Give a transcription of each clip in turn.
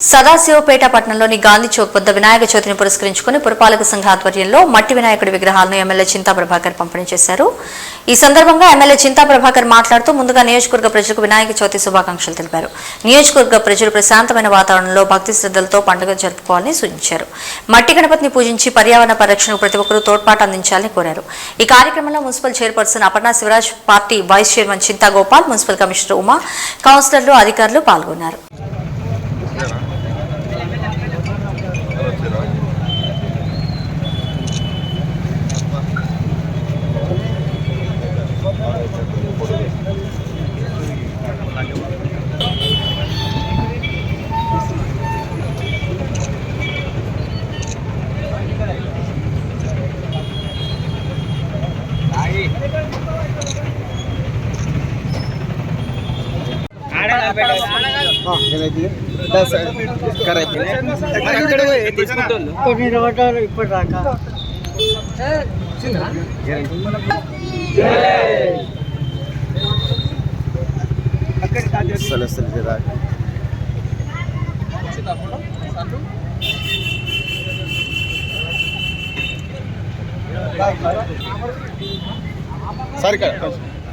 సదాశివపేట పట్టణంలోని గాంధీ చౌక్ వద్ద వినాయక చవితిని పురస్కరించుకుని పురపాలక సంఘ ఆధ్వర్యంలో మట్టి వినాయకుడి విగ్రహాలను ఎమ్మెల్యే చింతా ప్రభాకర్ పంపిణీ చేశారు. ఈ సందర్భంగా ఎమ్మెల్యే చింతా ప్రభాకర్ మాట్లాడుతూ ముందుగా నియోజకవర్గ ప్రజలకు వినాయక చవితి శుభాకాంక్షలు తెలిపారు. నియోజకవర్గ ప్రజలు ప్రశాంతమైన వాతావరణంలో భక్తి శ్రద్ధలతో పండుగ జరుపుకోవాలని సూచించారు. మట్టి గణపతిని పూజించి పర్యావరణ పరిరక్షణకు ప్రతి ఒక్కరూ తోడ్పాటు అందించాలని కోరారు. ఈ కార్యక్రమంలో municipal chairperson Aparna Sivaraj party vice chairman Chinta Gopal municipal commissioner Uma కౌన్సిలర్లు అధికారులు పాల్గొన్నారు. కొన్ని రోజులు ఇప్పటిదాకా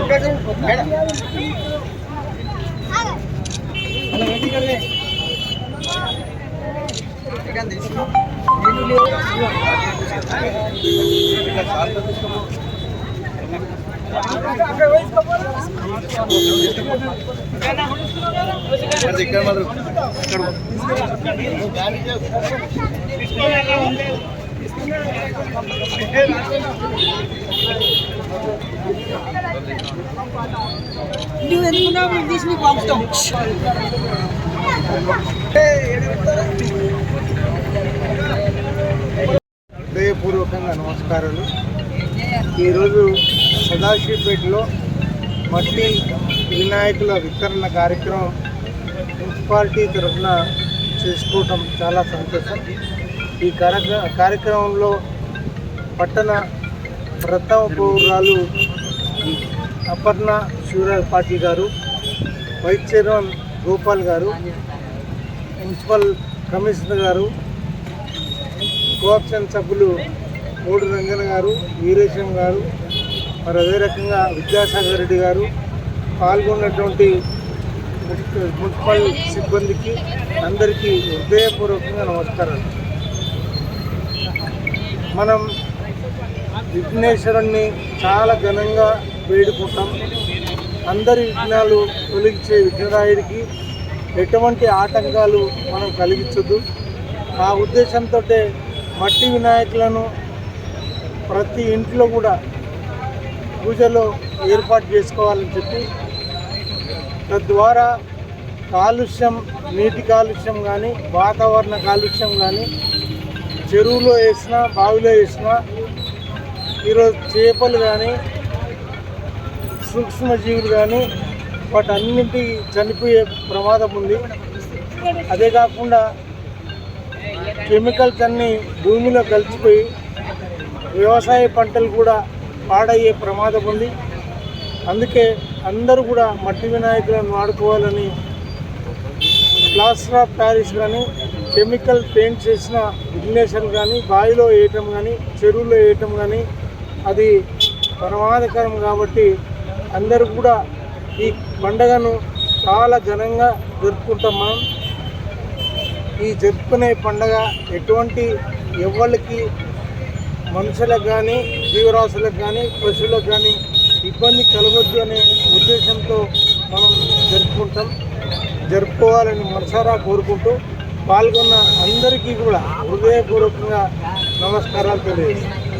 అక్కడి నుంచి వాగండి నువ్వు ఎందుకున్నావు? మేము తీసి మీకు పంపుతాం. హృదయపూర్వకంగా నమస్కారాలు. ఈరోజు సదాశివపేటలో మట్టి వినాయకుల వితరణ కార్యక్రమం మున్సిపాలిటీ తరఫున చేసుకోవటం చాలా సంతోషం. ఈ కార్యక్రమంలో పట్టణ ప్రథమ పౌరాలు అపర్ణ శివరాజ్ పాటిల్ గారు వైస్ చైర్మన్ గోపాల్ గారు మున్సిపల్ కమిషనర్ గారు కోఆప్షన్ సభ్యులు మూడు రంగన గారు వీరేశం గారు మరి అదే రకంగా విద్యాసాగర్ రెడ్డి గారు పాల్గొన్నటువంటి మున్సిపల్ సిబ్బందికి అందరికీ హృదయపూర్వకంగా నమస్కారాలు. మనం విఘ్నేశ్వరుణ్ణి చాలా ఘనంగా వేడుకుంటాం. అందరి విఘ్నాలు తొలగించే విఘ్నరాయుడికి ఎటువంటి ఆటంకాలు మనం కలిగించొద్దు. ఆ ఉద్దేశంతో మట్టి వినాయకులను ప్రతి ఇంట్లో కూడా పూజలో ఏర్పాటు చేసుకోవాలని చెప్పి తద్వారా కాలుష్యం నీటి కాలుష్యం కానీ వాతావరణ కాలుష్యం కానీ చెరువులో వేసినా బావిలో వేసినా ఈరోజు చేపలు కానీ సూక్ష్మజీవులు కానీ వాటన్నింటి చనిపోయే ప్రమాదం ఉంది. అదే కాకుండా కెమికల్స్ అన్నీ భూమిలో కలిసిపోయి వ్యవసాయ పంటలు కూడా పాడయ్యే ప్రమాదం ఉంది. అందుకే అందరూ కూడా మట్టి వినాయకులను వాడుకోవాలని ప్లాస్టర్ ఆఫ్ ప్యారిస్ కానీ కెమికల్ పెయింట్ చేసిన ఇగ్నేషన్ కానీ బావిలో వేయటం కానీ చెరువులో వేయటం కానీ అది ప్రమాదకరం కాబట్టి అందరూ కూడా ఈ పండగను చాలా ఘనంగా జరుపుకుంటాం మనం. ఈ జరుపుకునే పండగ ఎటువంటి ఎవరికి మనుషులకు కానీ జీవరాశులకు కానీ పశువులకు కానీ ఇబ్బంది కలగొద్దు అనే ఉద్దేశంతో మనం జరుపుకుంటాం. జరుపుకోవాలని మనసారా కోరుకుంటూ పాల్గొన్న అందరికీ కూడా హృదయపూర్వకంగా నమస్కారాలు తెలియజేస్తాను